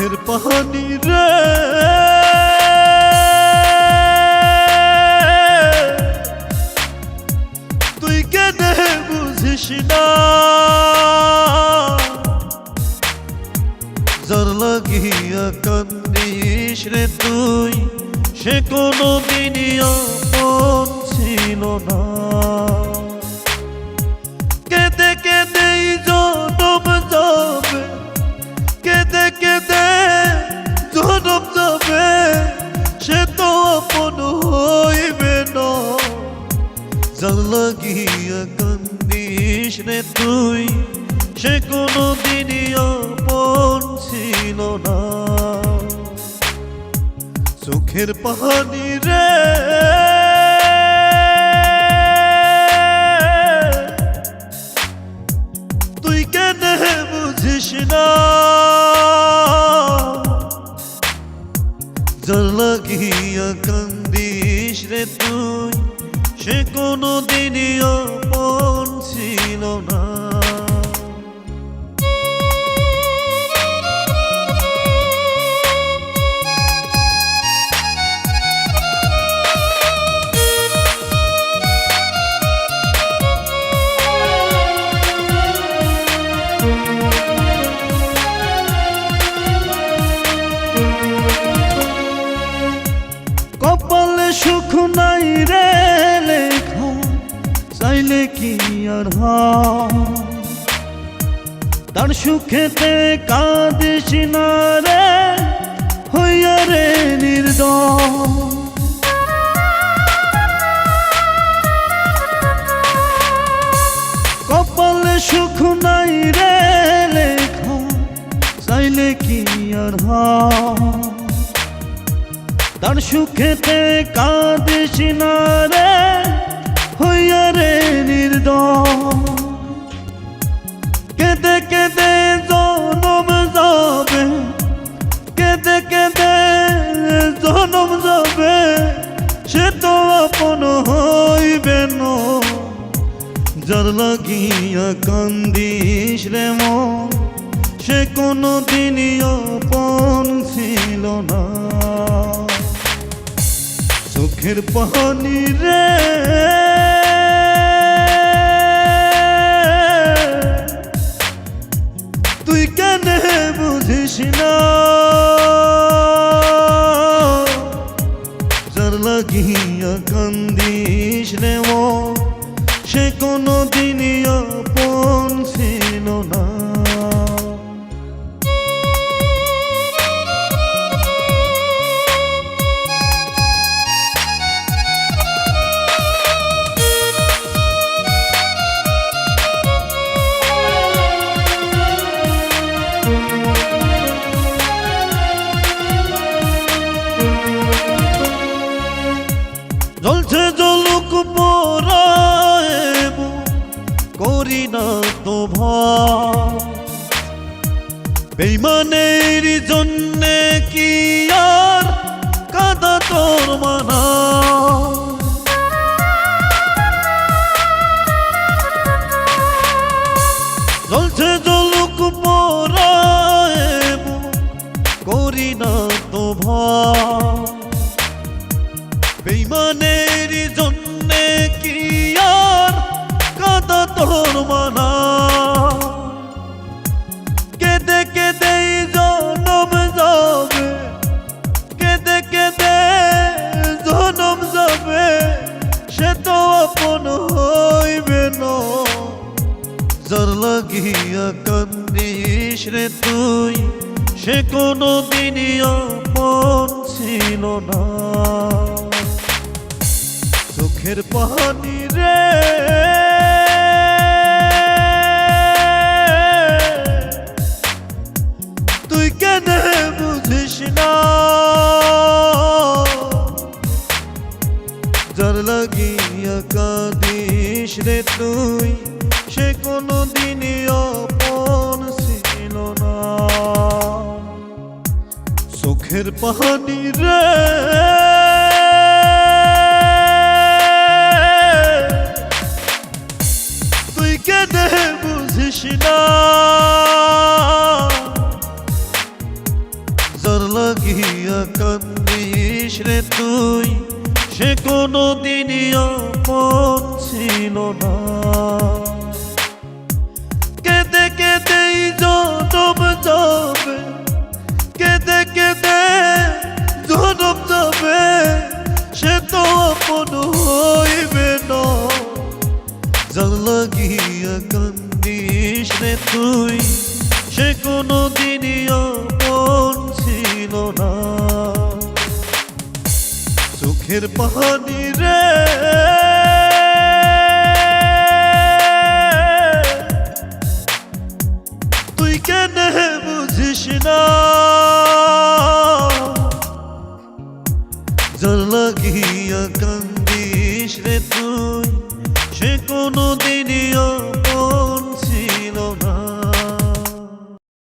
চোখের পাহানি রে। তুই কেন বুঝিস না। জর লাগিয়া কান্দিস রে তুই, সে কোনো দিনই ছিল না। রে তুই সে কোনো দিনই আপন ছিল না। চোখের পাহাড়ি রে, তুই কেন বুঝিস না? না। কপালে সুখ নাই রে। চাইলে কি আর? তার সুখেতে কাঁদিস না রে, হইয়া রে নির্দয় কপালে সুখ নাই রে লেখা কি আর? তার সুখেতে কাঁদিস না রে হইয়া রে নির্দয়। কেঁদে কেঁদে জনম যাবে, কেঁদে কেঁদে জনম যাবে, সে তো আপন হইবে যার লাগিয়া কান্দিস রে মন, সে কোনো দিনই আপন ছিল না। চোখের পানি রে কেন বুঝিস না। বেইমানের জন্যে কি আর কাদা তোর মানা? জলছে জলুক পরাইব করি না তো ভাই কেঁদে কেঁদে জনম যাবে কেঁদে কেঁদে জনম যাবে সে তো আপন হইবে না যার লাগিয়া কান্দিস রে তুই সে কোনো দিনই আপন ছিল না চোখের পানি রে না যার লাগিয়া কাঁদিস রে তুই, সে কোনো দিনই আপন ছিল না। চোখের পানি রে। তুই কেনে বুঝিস না। রে তুই, সে কোনো দিনই ছিল না। কেঁদে জনম যাবে কেঁদে কেঁদে জনম যাবে সে তো আপন হইবে না। জাল লাগিয়া কান্দিস রে তুই, সে কোনো দিনই চোখের পাহানি রে। তুই কেন বুঝিস না?